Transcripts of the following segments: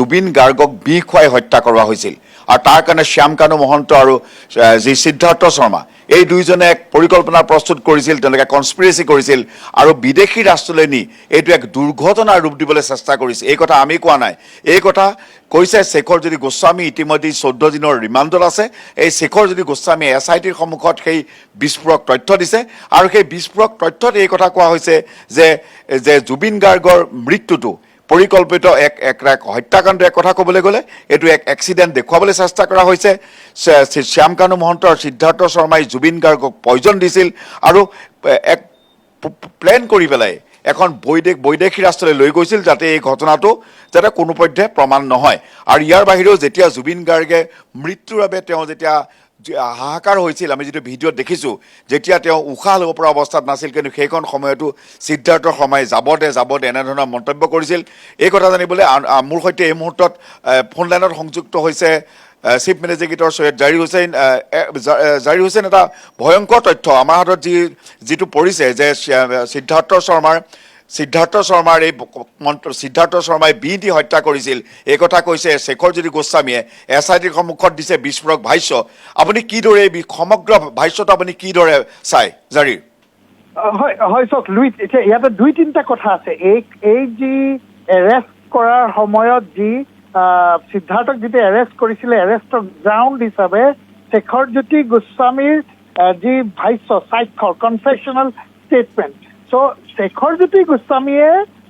জুবিন গাৰ্গক বিষ খুৱাই হত্যা কৰোৱা হৈছিল। আৰু তাৰ কাৰণে শ্যাম কানু মহন্ত আৰু যি সিদ্ধাৰ্থ শৰ্মা, এই দুইজনে এক পৰিকল্পনা প্ৰস্তুত কৰিছিল, তেওঁলোকে কনস্পিৰেচি কৰিছিল, আৰু বিদেশি ৰাষ্ট্ৰলৈ নি এইটো এক দুৰ্ঘটনাৰ ৰূপ দিবলৈ চেষ্টা কৰিছে। এই কথা আমি কোৱা নাই। এই কথা কৈছে শেখৰজ্যোতি গোস্বামী ইতিমধ্যে চৈধ্য দিনৰ ৰিমাণ্ডত আছে, এই শেখৰজ্যোতি গোস্বামী এছ আই টিৰ সন্মুখত সেই বিস্ফোৰক তথ্য দিছে, আৰু সেই বিস্ফোৰক তথ্যত এই কথা কোৱা হৈছে যে যে জুবিন গাৰ্গৰ মৃত্যুটো পৰিকল্পিত এক এক এক হত্যাকাণ্ড এক কথা ক'বলৈ গ'লে, এইটো এক এক্সিডেণ্ট দেখুৱাবলৈ চেষ্টা কৰা হৈছে। শ্য- শ্য- মহন্ত আৰু সিদ্ধাৰ্থ শৰ্মাই জুবিন গাৰ্গক পয়জন দিছিল আৰু এক প্লেন কৰি পেলাই এখন বৈদেশ, বৈদেশী ৰাষ্ট্ৰলৈ লৈ গৈছিল যাতে এই ঘটনাটো যাতে কোনোপধ্যে প্ৰমাণ নহয়। আৰু ইয়াৰ বাহিৰেও যেতিয়া জুবিন গাৰ্গে মৃত্যুৰ বাবে তেওঁ যেতিয়া হাহাকাৰ হৈছিল আমি যিটো ভিডিঅ'ত দেখিছোঁ যেতিয়া তেওঁ উশাহ ল'ব পৰা অৱস্থাত নাছিল কিন্তু সেইখন সময়তো সিদ্ধাৰ্থ শৰ্মাই যাব দে যাব দে এনেধৰণৰ মন্তব্য কৰিছিল। এই কথা জানিবলৈ মোৰ সৈতে এই মুহূৰ্তত ফোন লাইনত সংযুক্ত হৈছে চিফ মেনেজিগেটৰ চৈয়দ জাহিৰ হুছেইন আহ, এ, জা- এ, জাহিৰ হুছেইন এটা ভয়ংকৰ তথ্য। আমাৰ হাতত যি যিটো পৰিছে যে সিদ্ধাৰ্থ শৰ্মাৰ সিদ্ধাৰ্থ শৰ্মাৰ এই মন্ত্ৰ সিদ্ধাৰ্থ শৰ্মাই বি দি হত্যা কৰিছিল। এই কথা কৈছে শেখৰজ্যোতি গোস্বামীয়ে। এছ আই টিৰ সন্মুখত দিছে বিস্ফোৰক ভাষ্য। আপুনি কিদৰে এই সমগ্ৰ ভাষ্যটো আপুনি কিদৰে চায়, জাৰিৰ? হয় হয়, চাওক লুইচ এতিয়া ইয়াতে দুই তিনিটা কথা আছে। এই এই যি এৰেষ্ট কৰাৰ সময়ত যি সিদ্ধাৰ্থক যেতিয়া এৰেষ্ট কৰিছিলে, এৰেষ্টৰ গ্ৰাউণ্ড হিচাপে শেখৰজ্যোতি গোস্বামীৰ যি ভাষ্য স্বাক্ষৰ কনফেশ্যনেল ষ্টেটমেণ্ট চ' শেখৰজ্যোতি গোস্বামীয়ে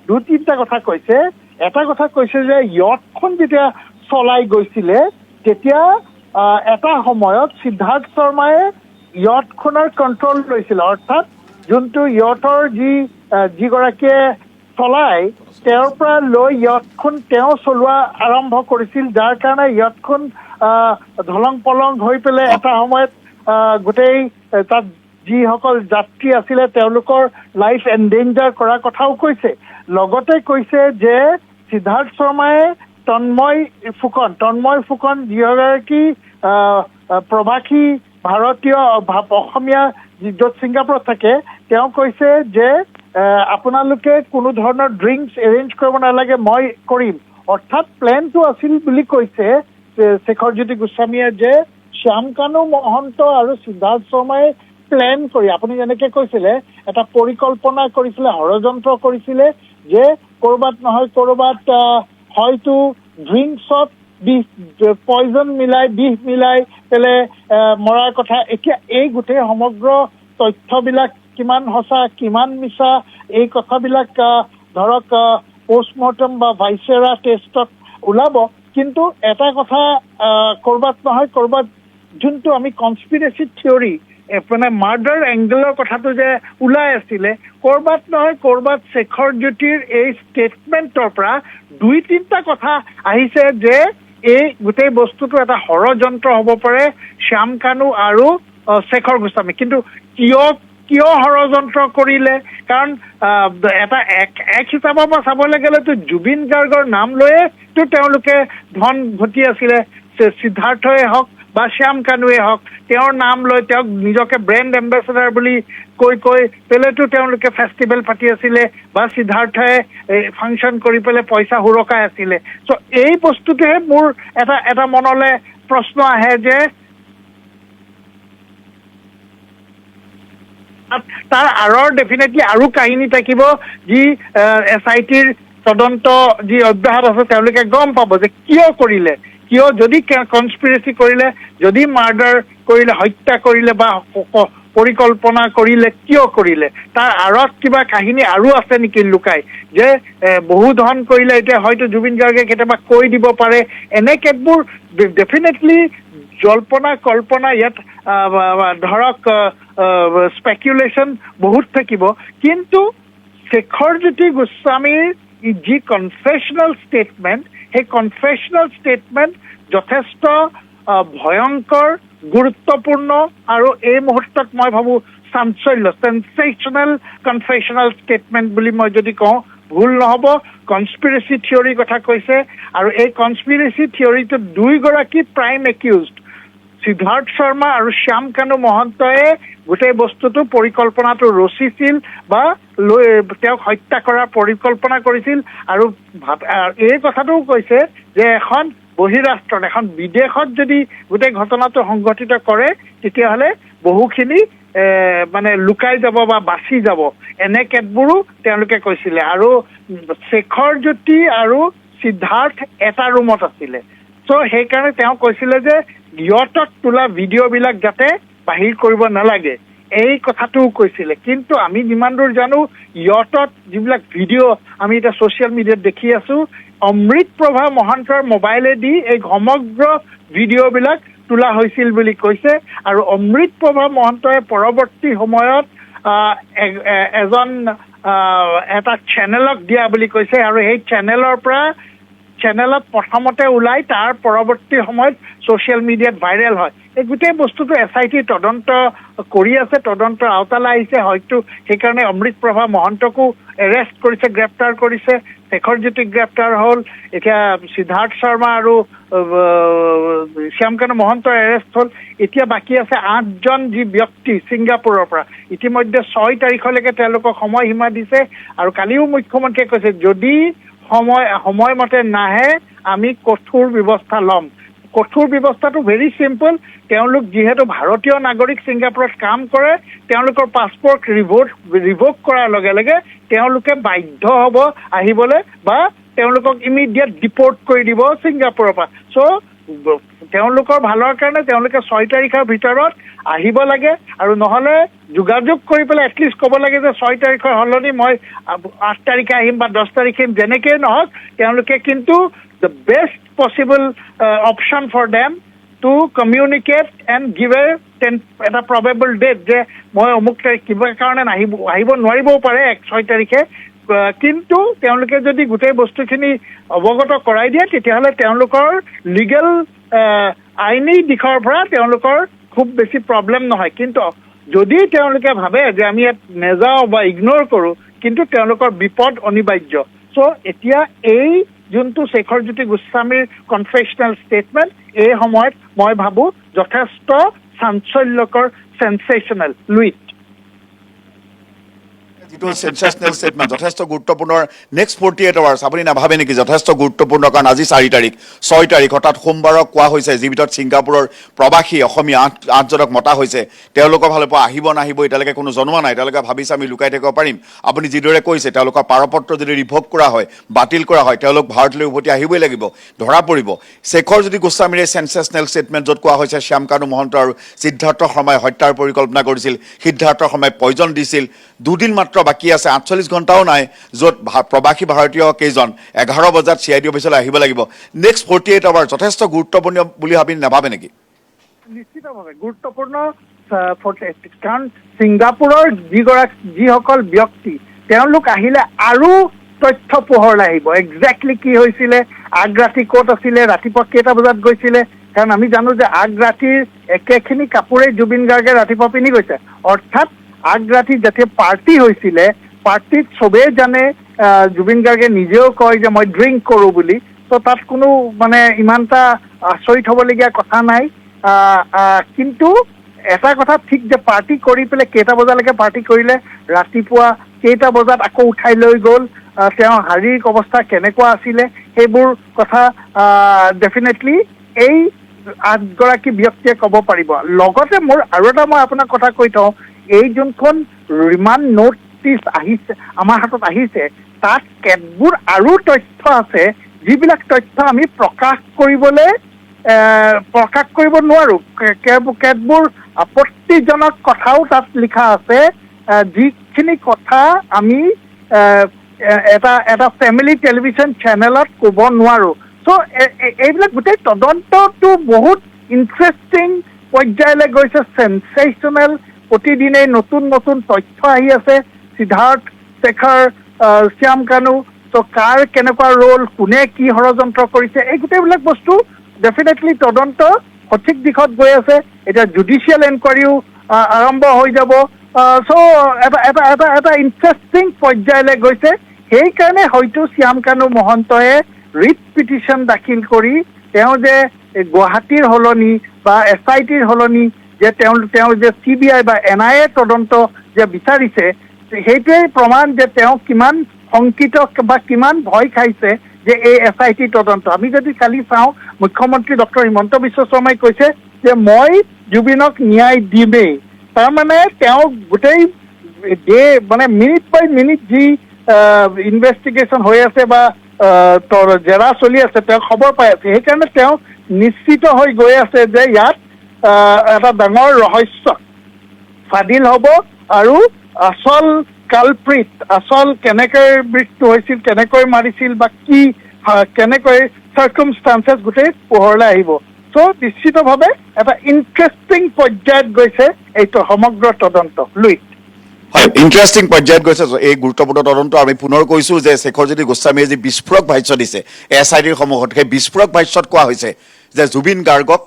দুই তিনিটা কথা কৈছে। এটা কথা কৈছে যে য়টখন যেতিয়া চলাই গৈছিলে তেতিয়া এটা সময়ত সিদ্ধাৰ্থ শৰ্মাই য়টখনৰ কণ্ট্ৰল লৈছিল অৰ্থাৎ যোনটো য়টৰ যি যিগৰাকীয়ে চলাই তেওঁৰ পৰা লৈ য়টখন তেওঁ চলোৱা আৰম্ভ কৰিছিল যাৰ কাৰণে য়টখন আহ, ধলং পলং হৈ পেলাই এটা সময়ত আহ, গোটেই তাত যিসকল যাত্ৰী আছিলে তেওঁলোকৰ লাইফ এনডেঞ্জাৰ কৰাৰ কথাও কৈছে। লগতে কৈছে যে সিদ্ধাৰ্থ শৰ্মাই তন্ময় ফুকন তন্ময় ফুকন যিগৰাকী প্ৰবাসী ভাৰতীয় অসমীয়া য'ত ছিংগাপুৰত থাকে তেওঁ কৈছে যে আপোনালোকে কোনো ধৰণৰ ড্ৰিংকছ এৰেঞ্জ কৰিব নালাগে মই কৰিম। অৰ্থাৎ প্লেনটো আছিল বুলি কৈছে শেখৰজ্যোতি গোস্বামীয়ে যে শ্যাম কানু মহন্ত আৰু সিদ্ধাৰ্থ শৰ্মাই প্লেন কৰি আপুনি যেনেকে কৈছিলে এটা পৰিকল্পনা কৰিছিলে ষড়যন্ত্ৰ কৰিছিলে যে ক'ৰবাত নহয় ক'ৰবাত হয়তো ড্ৰিংকছত বিষ পয়জন মিলাই বিষ মিলাই পেলাই মৰাৰ কথা। এতিয়া এই গোটেই সমগ্ৰ তথ্যবিলাক কিমান সঁচা কিমান মিছা এই কথাবিলাক ধৰক পষ্টমৰ্টম বা ভাইচেৰা টেষ্টত ওলাব। কিন্তু এটা কথা ক'ৰবাত নহয় ক'ৰবাত যোনটো আমি কনস্পিৰেচি থিয়ৰী মানে মাৰ্ডাৰ এংগেলৰ কথাটো যে ওলাই আছিলে ক'ৰবাত নহয় ক'ৰবাত শেখৰ জ্যোতিৰ এই ষ্টেটমেণ্টৰ পৰা দুই তিনিটা কথা আহিছে যে এই গোটেই বস্তুটো এটা ষড়যন্ত্ৰ হ'ব পাৰে শ্যাম কানু আৰু শেখৰ গোস্বামী। কিন্তু কিয় কিয় ষড়যন্ত্ৰ কৰিলে? কাৰণ এটা এক এক হিচাপৰ পৰা চাবলৈ গ'লেতো জুবিন গাৰ্গৰ নাম লৈয়েতো তেওঁলোকে ধন ঘটি আছিলে। সিদ্ধাৰ্থই হওক বা শ্যাম কানুৱে হওক তেওঁৰ নাম লৈ তেওঁক নিজকে ব্ৰেণ্ড এম্বেচেডাৰ বুলি কৈ কৈ পেলাইতো তেওঁলোকে ফেষ্টিভেল পাতি আছিলে বা সিদ্ধাৰ্থই ফাংচন কৰি পেলাই পইচা সুৰকাই আছিলে। চ' এই বস্তুটোহে মোৰ এটা এটা মনলৈ প্ৰশ্ন আহে যে তাৰ আঁৰৰ ডেফিনেটলি আৰু কাহিনী থাকিব যি এছ আই টিৰ তদন্ত যি অব্যাহত আছে তেওঁলোকে গম পাব যে কিয় কৰিলে। কিয় যদি কনস্পিৰেচি কৰিলে যদি মাৰ্ডাৰ কৰিলে হত্যা কৰিলে বা পৰিকল্পনা কৰিলে কিয় কৰিলে? তাৰ আঁৰত কিবা কাহিনী আৰু আছে নেকি লুকাই? যে বহু ধন কৰিলে এতিয়া হয়তো জুবিন গাৰ্গে কেতিয়াবা কৈ দিব পাৰে। এনে কেতবোৰ ডেফিনেটলি জল্পনা কল্পনা ইয়াত ধৰক স্পেকুলেশ্যন বহুত থাকিব। কিন্তু শেখৰজ্যোতি গোস্বামীৰ যি কনফেশ্যনেল ষ্টেটমেণ্ট সেই কনফেশ্যনেল ষ্টেটমেণ্ট যথেষ্ট ভয়ংকৰ গুৰুত্বপূৰ্ণ আৰু এই মুহূৰ্তত মই ভাবোঁ চাঞ্চল্য চেঞ্চেশ্যনেল কনফেশ্যনেল ষ্টেটমেণ্ট বুলি মই যদি কওঁ ভুল নহ'ব কনস্পিৰেচি থিয়ৰীৰ কথা কৈছে আৰু এই কনস্পিৰেচি থিয়ৰীটোত দুইগৰাকী প্ৰাইম একিউজড সিদ্ধাৰ্থ শৰ্মা আৰু শ্যাম কানু মহন্তই গোটেই বস্তুটো পৰিকল্পনাটো ৰচিছিল বা লৈ তেওঁক হত্যা কৰাৰ পৰিকল্পনা কৰিছিল আৰু এই কথাটোও কৈছে যে এখন বহিৰাষ্ট্ৰত এখন বিদেশত যদি গোটেই ঘটনাটো সংঘটিত কৰে তেতিয়াহ'লে বহুখিনি মানে লুকাই যাব বা বাচি যাব। এনে কেতবোৰো তেওঁলোকে কৈছিলে। আৰু শেখৰ জ্যোতি আৰু সিদ্ধাৰ্থ এটা ৰুমত আছিলে। চ' সেইকাৰণে তেওঁ কৈছিলে যে ইয়টত তোলা ভিডিঅ'বিলাক যাতে বাহিৰ কৰিব নালাগে। এই কথাটোও কৈছিলে। কিন্তু আমি যিমান দূৰ জানো ইয়টত যিবিলাক ভিডিঅ' আমি এতিয়া ছ'চিয়েল মিডিয়াত দেখি আছো অমৃত প্ৰভা মহন্তৰ মোবাইলেদি এই সমগ্ৰ ভিডিঅ'বিলাক তোলা হৈছিল বুলি কৈছে আৰু অমৃত প্ৰভা মহন্তই পৰৱৰ্তী সময়ত এজন এটা চেনেলক দিয়া বুলি কৈছে আৰু সেই চেনেলৰ পৰা চেনেলত প্ৰথমতে ওলাই তাৰ পৰৱৰ্তী সময়ত ছ'চিয়েল মিডিয়াত ভাইৰেল হয়। এই গোটেই বস্তুটো এছ আই টি তদন্ত কৰি আছে তদন্তৰ আওতালৈ আহিছে হয়তো সেইকাৰণে অমৃত প্ৰভা মহন্তকো এৰেষ্ট কৰিছে গ্ৰেপ্তাৰ কৰিছে। শেখৰ জ্যোতিক গ্ৰেপ্তাৰ হ'ল। এতিয়া সিদ্ধাৰ্থ শৰ্মা আৰু আহ, শ্যামকানু মহন্তৰ এৰেষ্ট হ'ল। এতিয়া বাকী আছে আঠজন যি ব্যক্তি ছিংগাপুৰৰ পৰা। ইতিমধ্যে ছয় তাৰিখলৈকে তেওঁলোকক সময়সীমা দিছে আৰু কালিও মুখ্যমন্ত্ৰীয়ে কৈছে যদি সময় সময়মতে নাহে আমি কঠোৰ ব্যৱস্থা ল'ম। কঠোৰ ব্যৱস্থাটো ভেৰি চিম্পল তেওঁলোক যিহেতু ভাৰতীয় নাগৰিক ছিংগাপুৰত কাম কৰে তেওঁলোকৰ পাছপৰ্ট ৰিভোট ৰিভোক কৰাৰ লগে লগে তেওঁলোকে বাধ্য হ'ব আহিবলৈ বা তেওঁলোকক ইমিডিয়েট ডিপৰ্ট কৰি দিব ছিংগাপুৰৰ পৰা। চ' তেওঁলোকৰ ভালৰ কাৰণে তেওঁলোকে ছয় তাৰিখৰ ভিতৰত আহিব লাগে আৰু নহ'লে যোগাযোগ কৰি পেলাই এটলিষ্ট ক'ব লাগে যে ছয় তাৰিখৰ সলনি মই আঠ তাৰিখে আহিম বা দহ তাৰিখে আহিম যেনেকেই নহওক তেওঁলোকে কিন্তু the best possible option for them to communicate and give a ten এটা প্ৰবেবল ডেট যে মই অমুক তাৰিখ কিবা কাৰণে নাহিব আহিব নোৱাৰিবও পাৰে এক ছয় তাৰিখে। কিন্তু তেওঁলোকে যদি গোটেই বস্তুখিনি অৱগত কৰাই দিয়ে তেতিয়াহ'লে তেওঁলোকৰ লিগেল আইনী দিশৰ পৰা তেওঁলোকৰ খুব বেছি প্ৰব্লেম নহয়। কিন্তু যদি তেওঁলোকে ভাবে যে আমি ইয়াত নেযাওঁ বা ইগন'ৰ কৰোঁ কিন্তু তেওঁলোকৰ বিপদ অনিবাৰ্য। চ' এতিয়া এই যোনটো শেখৰ জ্যোতি গোস্বামীৰ কনফেশ্যনেল ষ্টেটমেণ্ট এই সময়ত মই ভাবোঁ যথেষ্ট চাঞ্চল্যকৰ চেনচেশ্যনেল লুইট যিটো চেনচেচনেল ষ্টেটমেণ্ট যথেষ্ট গুৰুত্বপূৰ্ণ নেক্সট ফৰ্টি এইট আৱাৰ্ছ আপুনি নাভাবে নেকি যথেষ্ট গুৰুত্বপূৰ্ণ? কাৰণ আজি চাৰি তাৰিখ, ছয় তাৰিখ, অৰ্থাৎ সোমবাৰক কোৱা হৈছে, যি ভিতৰত ছিংগাপুৰৰ প্ৰৱাসী অসমীয়া আঠ আঠজনক মতা হৈছে, তেওঁলোকৰ ফালৰ পৰা আহিব নাহিব, এতিয়ালৈকে কোনো জনোৱা নাই, তেওঁলোকে ভাবিছে আমি লুকাই থাকিব পাৰিম। আপুনি যিদৰে কৈছে, তেওঁলোকৰ পাৰপত্ৰ যদি ৰিভোক কৰা হয়, বাতিল কৰা হয়, তেওঁলোক ভাৰতলৈ উভতি আহিবই লাগিব, ধৰা পৰিব। শেখৰ যদি গোস্বামীৰ এই ষ্টেটমেণ্ট য'ত কোৱা হৈছে, শ্যামকানু মহন্ত আৰু সিদ্ধাৰ্থ শৰ্মাই হত্যাৰ পৰিকল্পনা কৰিছিল, সিদ্ধাৰ্থ শৰ্মাই পয়জন দিছিল দুদিন মাত্ৰ বাকী আছে আঠচল্লিছ ঘণ্টাও নাই, য'ত প্ৰৱাসী ভাৰতীয় কেইজন এঘাৰ বজাত চি আই ডি অফিচলৈ আহিব লাগিব। নেক্সট ফৰ্টি এইট আৱাৰ যথেষ্ট গুৰুত্বপূৰ্ণ বুলি ভাবি নাভাবে নেকি? নিশ্চিতভাৱে গুৰুত্বপূৰ্ণ কাৰণ ছিংগাপুৰৰ যিগৰাকী যিসকল ব্যক্তি, তেওঁলোক আহিলে আৰু তথ্য পোহৰলৈ আহিব। একজেক্টলি কি হৈছিলে আগৰাতি ক'ত আছিলে, ৰাতিপুৱা কেইটা বজাত গৈছিলে, কাৰণ আমি জানো যে আগৰাতিৰ একেখিনি কাপোৰেই জুবিন গাৰ্গে ৰাতিপুৱা পিন্ধি গৈছে। অৰ্থাৎ আগৰাতি যেতিয়া পাৰ্টি হৈছিলে পাৰ্টিত চবেই জানে জুবিন গাৰ্গে নিজেও কয় যে মই ড্ৰিংক কৰোঁ বুলি। ত' তাত কোনো মানে ইমান এটা আচৰিত হ'বলগীয়া কথা নাই। কিন্তু এটা কথা ঠিক যে পাৰ্টি কৰি পেলাই কেইটা বজালৈকে পাৰ্টি কৰিলে ৰাতিপুৱা কেইটা বজাত আকৌ উঠাই লৈ গ'ল। তেওঁৰ শাৰীৰিক অৱস্থা কেনেকুৱা আছিলে সেইবোৰ কথা ডেফিনেটলি এই আঠগৰাকী ব্যক্তিয়ে ক'ব পাৰিব। লগতে মোৰ আৰু এটা মই আপোনাক কথা কৈ থওঁ এই যোনখন ৰিমাণ্ড ন'টিচ আহিছে আমাৰ হাতত আহিছে তাত কেতবোৰ আৰু তথ্য আছে যিবিলাক তথ্য আমি প্ৰকাশ কৰিবলৈ প্ৰকাশ কৰিব নোৱাৰো। কেতবোৰ আপত্তিজনক কথাও তাত লিখা আছে যিখিনি কথা আমি এটা এটা ফেমিলি টেলিভিশ্যন চেনেলত ক'ব নোৱাৰো। চ' এইবিলাক গোটেই তদন্তটো বহুত ইণ্টাৰেষ্টিং পৰ্যায়লৈ গৈছে চেনচেশ্যনেল প্ৰতিদিনেই নতুন নতুন তথ্য আহি আছে। সিদ্ধাৰ্থ শেখৰ শ্যাম কানু। ত' কাৰ কেনেকুৱা ৰোল কোনে কি ষড়যন্ত্ৰ কৰিছে এই গোটেইবিলাক বস্তু ডেফিনেটলি তদন্ত সঠিক দিশত গৈ আছে। এতিয়া জুডিচিয়েল এনকুৱাৰীও আৰম্ভ হৈ যাব। চ' এটা এটা এটা এটা ইণ্টাৰেষ্টিং পৰ্যায়লৈ গৈছে। সেইকাৰণে হয়তো শ্যাম কানু মহন্তই ৰিট পিটিশ্যন দাখিল কৰি তেওঁ যে গুৱাহাটীৰ সলনি বা এছ আই টিৰ সলনি যে তেওঁ তেওঁ যে চি বি আই বা এন আই এ তদন্ত যে বিচাৰিছে সেইটোৱেই প্ৰমাণ যে তেওঁ কিমান শংকিত বা কিমান ভয় খাইছে যে এই এছ আই টি তদন্ত। আমি যদি কালি চাওঁ মুখ্যমন্ত্ৰী ডক্টৰ হিমন্ত বিশ্ব শৰ্মাই কৈছে যে মই জুবিনক ন্যায় দিমেই। তাৰমানে তেওঁ গোটেই ডে মানে মিনিট বাই মিনিট যি ইনভেষ্টিগেশ্যন হৈ আছে বা জেৰা চলি আছে তেওঁ খবৰ পাই আছে। সেইকাৰণে তেওঁ নিশ্চিত হৈ গৈ আছে যে ইয়াত এটা ডাঙৰ ৰহস্য। স্বাধীন হ'ব আৰু আচল কালপ্ৰিট আচল কেনেকৈ মৃত্যু হৈছিল কেনেকৈ মাৰিছিল বা কি কেনেকৈ চাৰ্কামষ্টান্সেছ গোটেই পোহৰলৈ আহিব। চ' নিশ্চিতভাৱে এটা ইণ্টাৰেষ্টিং পৰ্যায়ত গৈছে এইটো সমগ্ৰ তদন্ত লুইট হয় ইণ্টাৰেষ্টিং পৰ্যায়ত গৈছে। এই গুৰুত্বপূৰ্ণ তদন্ত আমি পুনৰ কৈছোঁ যে শেখৰজ্যোতি গোস্বামীয়ে যি বিস্ফোৰক ভাষ্য দিছে এছ আই ডিৰ সন্মুখত সেই বিস্ফোৰক ভাষ্যত কোৱা হৈছে যে জুবিন গাৰ্গক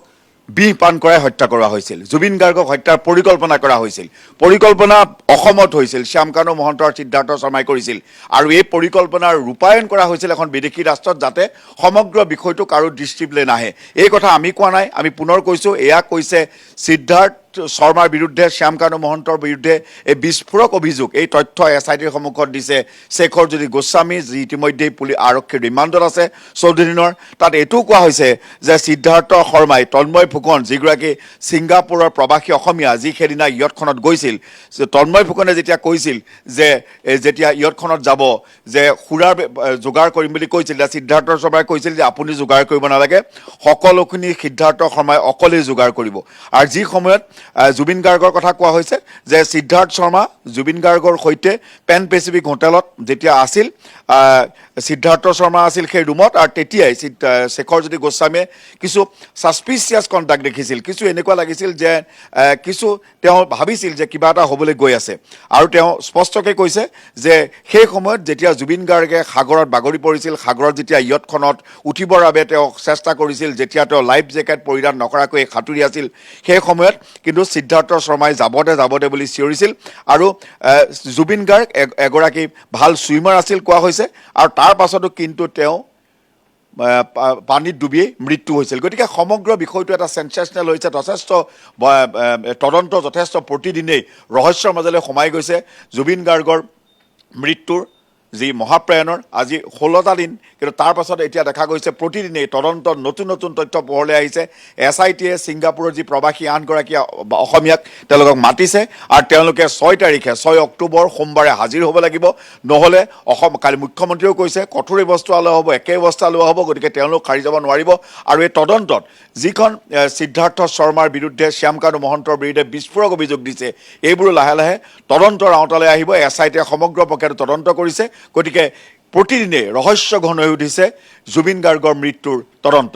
বিষ পান কৰাই হত্যা কৰা হৈছিল। জুবিন গাৰ্গক হত্যাৰ পৰিকল্পনা কৰা হৈছিল। পৰিকল্পনা অসমত হৈছিল। শ্যামকানু মহন্ত আৰু সিদ্ধাৰ্থ শৰ্মাই কৰিছিল। আৰু এই পৰিকল্পনাৰ ৰূপায়ণ কৰা হৈছিল এখন বিদেশি ৰাষ্ট্ৰত যাতে সমগ্ৰ বিষয়টো কাৰো দৃষ্টিলৈ নাহে। এই কথা আমি কোৱা নাই, আমি পুনৰ কৈছোঁ। এয়া কৈছে সিদ্ধাৰ্থ শৰ্মাৰ বিৰুদ্ধে শ্যামকানু মহন্তৰ বিৰুদ্ধে এই বিস্ফোৰক অভিযোগ, এই তথ্য এছ আই টিৰ সন্মুখত দিছে শেখৰজ্যোতি গোস্বামী, যি ইতিমধ্যেই পুলি আৰক্ষীৰ ৰিমাণ্ডত আছে। চৌধ দিনৰ, তাত এইটোও কোৱা হৈছে যে সিদ্ধাৰ্থ শৰ্মাই তন্ময় ফুকন, যিগৰাকী ছিংগাপুৰৰ প্ৰৱাসী অসমীয়া, যি সেইদিনা ইয়টখনত গৈছিল, যে তন্ময় ফুকনে যেতিয়া কৈছিল যে যেতিয়া ইয়টখনত যাব, যে সুৰাৰ যোগাৰ কৰিম বুলি কৈছিল, তেতিয়া সিদ্ধাৰ্থ শৰ্মাই কৈছিল যে আপুনি যোগাৰ কৰিব নালাগে, সকলোখিনি সিদ্ধাৰ্থ শৰ্মাই অকলেই যোগাৰ কৰিব। আৰু যি সময়ত জুবিন গাৰ্গৰ কথা কোৱা হৈছে যে সিদ্ধাৰ্থ শৰ্মা জুবিন গাৰ্গৰ সৈতে পেন পেচিফিক হোটেলত যেতিয়া আছিল সিদ্ধাৰ্থ শৰ্মা আছিল সেই ৰুমত আৰু তেতিয়াই শেখৰজ্যোতি গোস্বামীয়ে কিছু ছাছপিচিয়াছ কণ্টাক্ট দেখিছিল। কিছু এনেকুৱা লাগিছিল যে কিছু তেওঁ ভাবিছিল যে কিবা এটা হ'বলৈ গৈ আছে। আৰু তেওঁ স্পষ্টকৈ কৈছে যে সেই সময়ত যেতিয়া জুবিন গাৰ্গে সাগৰত বাগৰি পৰিছিল, সাগৰত যেতিয়া ইয়টখনত উঠিবৰ বাবে তেওঁ চেষ্টা কৰিছিল, যেতিয়া তেওঁ লাইফ জেকেট পৰিধান নকৰাকৈ সাঁতুৰি আছিল, সেই সময়ত কিন্তু সিদ্ধাৰ্থ শৰ্মাই যাব দে যাব দে বুলি চিঞৰিছিল। আৰু জুবিন গাৰ্গ এগৰাকী ভালো ছুইমাৰ আছিল কোৱা হৈছে। আৰু তাৰ পাছতো কিন্তু তেওঁ পানীত ডুবিয়েই মৃত্যু হৈছিল। গতিকে সমগ্ৰ বিষয়টো এটা চেঞ্চেচনেল হৈছে। যথেষ্ট তদন্ত যথেষ্ট প্ৰতিদিনেই ৰহস্যৰ মাজলৈ সোমাই গৈছে। জুবিন গাৰ্গৰ মৃত্যুৰ যি মহাপ্ৰয়াণৰ আজি ষোল্লটা দিন, কিন্তু তাৰ পাছত এতিয়া দেখা গৈছে প্ৰতিদিনেই তদন্তত নতুন নতুন তথ্য পোহৰলৈ আহিছে। এছ আই টিয়ে ছিংগাপুৰৰ যি প্ৰৱাসী আঠগৰাকী অসমীয়াক তেওঁলোকক মাতিছে আৰু তেওঁলোকে ছয় তাৰিখে, ছয় অক্টোবৰ সোমবাৰে হাজিৰ হ'ব লাগিব। নহ'লে অসম, কালি মুখ্যমন্ত্ৰীয়েও কৈছে, কঠোৰ ব্যৱস্থা লোৱা হ'ব, একে ব্যৱস্থা লোৱা হ'ব, গতিকে তেওঁলোক সাৰি যাব নোৱাৰিব। আৰু এই তদন্তত যিখন সিদ্ধাৰ্থ শৰ্মাৰ বিৰুদ্ধে শ্যামকানু মহন্তৰ বিৰুদ্ধে বিস্ফোৰক অভিযোগ দিছে, এইবোৰো লাহে লাহে তদন্তৰ আওতালৈ আহিব। এছ আই টিয়ে সমগ্ৰ প্ৰক্ৰিয়াটো তদন্ত কৰিছে। গতিকে প্ৰতিদিনে ৰহস্য ঘন হৈ উঠিছে জুবিন গাৰ্গৰ মৃত্যুৰ তদন্ত।